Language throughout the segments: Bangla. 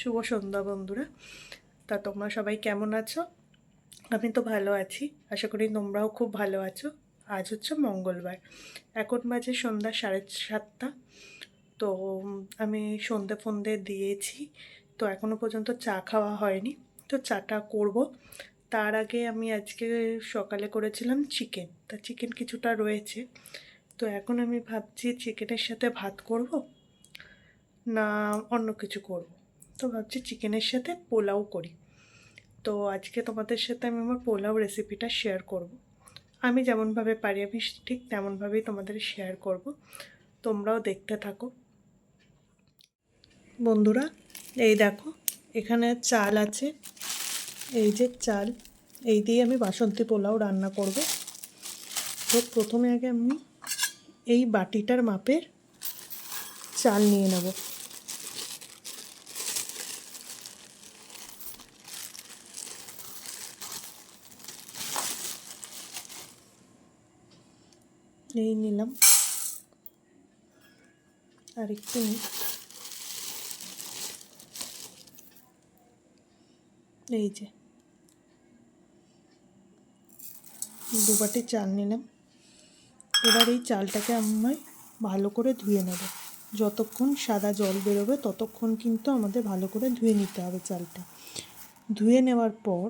শুভ সন্ধ্যা বন্ধুরা। তা তোমরা সবাই কেমন আছো? আমি তো ভালো আছি। আশা করি তোমরাও খুব ভালো আছো। আজ হচ্ছে মঙ্গলবার। এখন বাজে সন্ধ্যা সাড়ে সাতটা। তো আমি সন্ধে ফন্দে দিয়েছি। তো এখনও পর্যন্ত চা খাওয়া হয়নি। তো চাটা করব। তার আগে আমি আজকে সকালে করেছিলাম চিকেন। তা চিকেন কিছুটা রয়েছে। তো এখন আমি ভাবছি চিকেনের সাথে ভাত করব? না অন্য কিছু করব? তো ভাবছি চিকেনের সাথে পোলাও করি। তো আজকে তোমাদের সাথে আমি আমার পোলাও রেসিপিটা শেয়ার করব। আমি যেমনভাবে পারি, আমি ঠিক তেমনভাবেই তোমাদের শেয়ার করব। তোমরাও দেখতে থাকো। বন্ধুরা, এই দেখো, এখানে চাল আছে। এই যে চাল, এই দিয়ে আমি বাসন্তী পোলাও রান্না করব। তো প্রথমে আগে আমি এই বাটিটার মাপের চাল নিয়ে নেব। এই নিলাম আর একটু নিই এই যে দু বাটি চাল নিলাম এবার এই চালটাকে আমায় ভালো করে ধুয়ে নেব যতক্ষণ সাদা জল বেরোবে ততক্ষণ কিন্তু আমাদের ভালো করে ধুয়ে নিতে হবে চালটা ধুয়ে নেওয়ার পর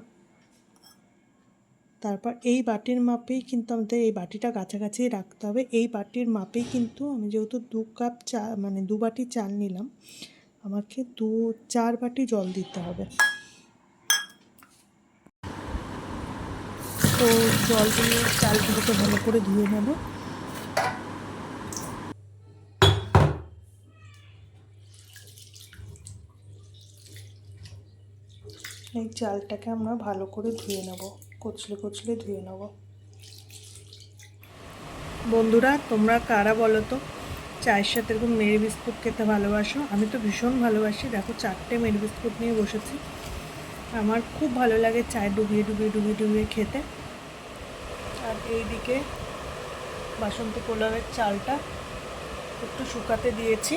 তারপর এই বাটির মাপেই কিন্তু আমাদের এই বাটিটা কাছাকাছি রাখতে হবে। এই বাটির মাপেই কিন্তু আমি যেহেতু দু কাপ চা মানে দু বাটি চাল নিলাম, আমাকে দু, চার বাটি জল দিতে হবে। তো জল দিয়ে চালগুলোকে ভালো করে ধুয়ে নেব। এই চালটাকে আমরা ভালো করে ধুয়ে নেব। কচলে কচলে ধুয়ে নেব। বন্ধুরা, তোমরা কারা বলো তো? চায়ের সাথে এরকম মেরি বিস্কুট খেতে ভালোবাসো? আমি তো ভীষণ ভালোবাসি। দেখো, চারটে মেরি বিস্কুট নিয়ে বসেছি। আমার খুব ভালো লাগে চায় ডুবিয়ে ডুবিয়ে ডুবিয়ে ডুবিয়ে খেতে। আর এইদিকে বাসন্তী পোলাওয়ের চালটা একটু শুকাতে দিয়েছি।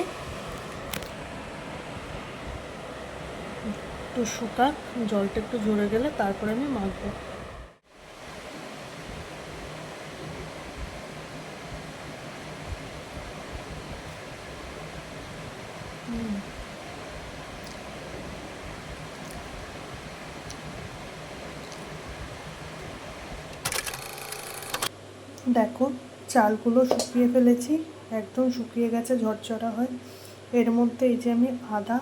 একটু শুকা জলটা একটু ঝরে গেলে তারপরে আমি মাখবো। দেখো, চালগুলো শুকিয়ে ফেলেছি, একদম শুকিয়ে গেছে, ঝরঝরা হয়। এর মধ্যে এই যে আমি আদা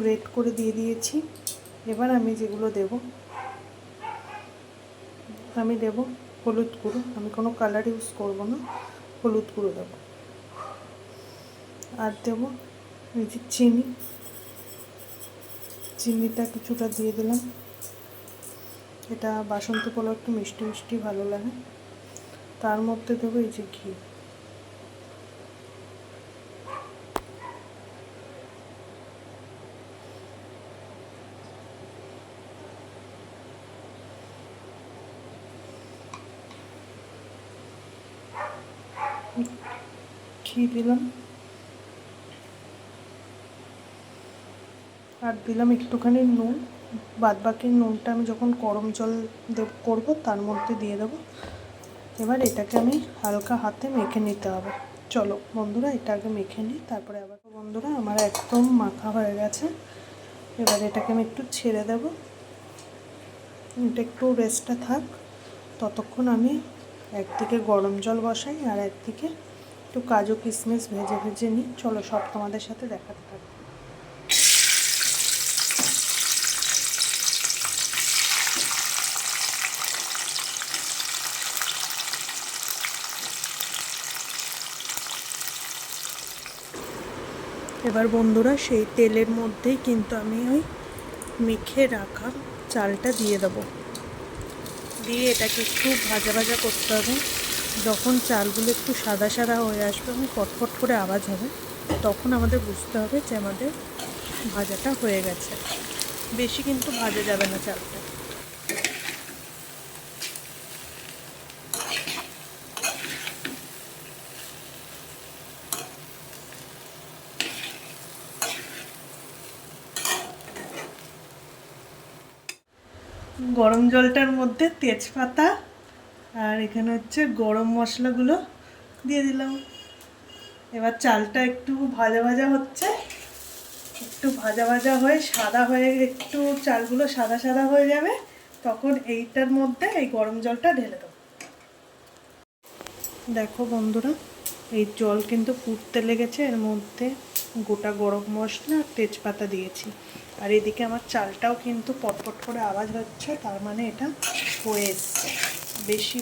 গ্রেট করে দিয়ে দিয়েছি, এবার আমি যেগুলো দেব, আমি দেব হলুদ গুঁড়ো, আমি কোনো কালার ইউজ করব না, হলুদ গুঁড়ো দেবো। আর দেব এই যে চিনি, চিনিটা কিছুটা দিয়ে দিলাম। এটা বাসন্তী পোলাও একটু মিষ্টি মিষ্টি ভালো লাগে। তার মধ্যে দেবো এই যে ঘি। ঘি দিলাম। আর দিলাম একটুখানি নুন। বাদ বাকি নুনটা আমি যখন গরম জল দেব করব, তার মধ্যে দিয়ে দেবো। এবার এটাকে আমি হালকা হাতে মেখে নিতে হবে। চলো বন্ধুরা, এটা আগে মেখে নিই, তারপরে আবার বন্ধুরা, আমার একদম মাখা হয়ে গেছে। এবার এটাকে আমি একটু ছেড়ে দেব। এটা একটু রেস্টে থাক। ততক্ষণ আমি একদিকে গরম জল বসাই আর একদিকে একটু কাজু কিশমিশ ভেজে ভেজে নিই। চলো সব তোমাদের সাথে দেখাতে থাকব এবার বন্ধুরা সেই তেলের মধ্যেই কিন্তু আমি ওই মেখে রাখা চালটা দিয়ে দেবো। দিয়ে এটাকে একটু ভাজা ভাজা করতে হবে। যখন চালগুলো একটু সাদা সাদা হয়ে আসবে এবং ফটফট করে আওয়াজ হবে, তখন আমাদের বুঝতে হবে যে আমাদের ভাজাটা হয়ে গেছে। বেশি কিন্তু ভাজা যাবে না চালটা। গরম জলটার মধ্যে তেজপাতা আর এখানে হচ্ছে গরম মশলাগুলো দিয়ে দিলাম। এবার চালটা একটু ভাজা ভাজা হচ্ছে। একটু ভাজা ভাজা হয়ে সাদা হয়ে একটু চালগুলো সাদা সাদা হয়ে যাবে, তখন এইটার মধ্যে এই গরম জলটা ঢেলে দেবো। দেখো বন্ধুরা, এই জল কিন্তু ফুটতে লেগেছে এর মধ্যে। গোটা গরম মশলা আর তেজপাতা দিয়েছি। আর এদিকে আমার চালটাও কিন্তু পটপট করে আওয়াজ হচ্ছে, তার মানে এটা হয়ে এসছে। বেশি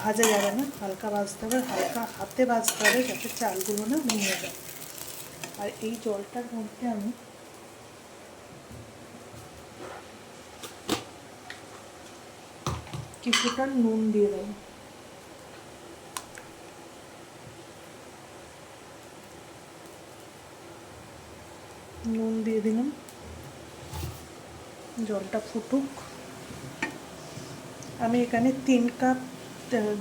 ভাজা যাবে না, হালকা ভাজতে হবে, হালকা হাতে ভাজতে হবে যাতে চালগুলো না ভেঙে যায়। আর এই জলটার মধ্যে আমি কিছুটা নুন দিয়ে দেবো। নুন দিয়ে দিলাম। জলটা ফুটুক। আমি এখানে তিন কাপ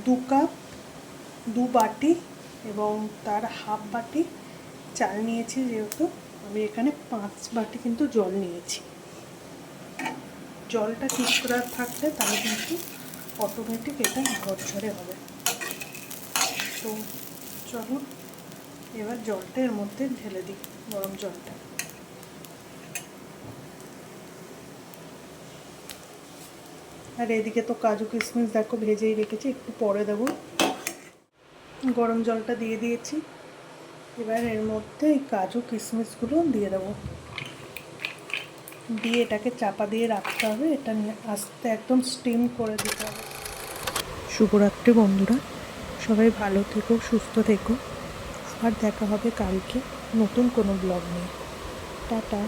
দু কাপ, দু বাটি এবং তার হাফ বাটি চাল নিয়েছি যেহেতু। আমি এখানে পাঁচ বাটি কিন্তু জল নিয়েছি। জলটা ঠিক করে থাকলে তাহলে কিন্তু অটোমেটিক এটা ঝরঝরে হবে। তো চলো এবার জলটা এর মধ্যে ঢেলে দিই, গরম জলটা। আর এদিকে তো কাজু কিশমিশ দেখো ভেজেই রেখেছি, একটু পরে দেবো। গরম জলটা দিয়ে দিয়েছি। এবার এর মধ্যে এই কাজু কিশমিশগুলো দিয়ে দেবো। দিয়ে এটাকে চাপা দিয়ে রাখতে হবে, এটা আস্তে একদম স্টিম করে দিতে হবে। শুভরাত্রি বন্ধুরা, সবাই ভালো থেকো, সুস্থ থেকো। আর দেখা হবে কালকে নতুন কোনো ব্লগ নিয়ে। টাটা।